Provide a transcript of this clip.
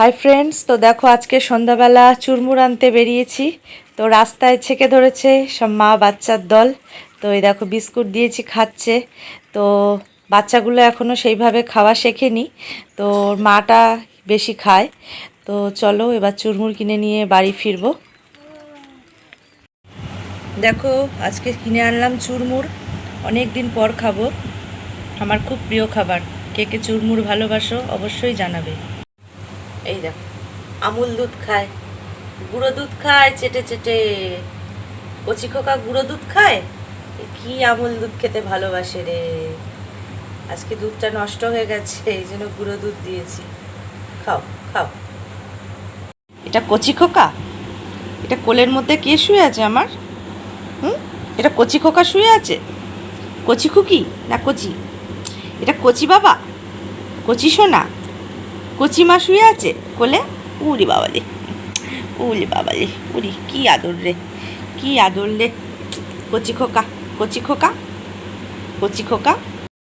Hi friends তো দেখো আজকে সন্ধ্যাবেলা চুরমুর আনতে বেরিয়েছি। তো রাস্তায় ছেকে ধরেছে সব মা বাচ্চার দল। তো এই দেখো বিস্কুট দিয়েছি, খাচ্ছে। তো বাচ্চাগুলো এখনও সেইভাবে খাওয়া শেখেনি। তো মাটা বেশি খায়। তো চলো এবার চুরমুর কিনে নিয়ে বাড়ি ফিরবো। দেখো আজকে কিনে আনলাম চুরমুর। অনেক দিন পর খাব। আমার খুব প্রিয় খাবার। কে কে চুরমুর ভালোবাসো অবশ্যই জানাবে। এই দেখো, আমুল দুধ খায়, গুঁড়ো দুধ খায়, চেটে চেটে। কচি খোকা গুঁড়ো দুধ খায়? কি আমুল দুধ খেতে ভালোবাসে রে। আজকে দুধটা নষ্ট হয়ে গেছে, এই জন্য গুঁড়ো দুধ দিয়েছি। খাও খাও। এটা কচি খোকা? এটা কোলের মধ্যে কে শুয়ে আছে আমার? হুম? এটা কচি খোকা শুয়ে আছে? কচি খুকি না কচি? এটা কচি বাবা? কচি সোনা? কচি মা শুয়ে আছে? কোলে? উড়ি বাবালি। উলি বাবালি উড়ি কী আদর রে, কী আদর রে। কচি খোকা কচি খোকা কচি খোকা।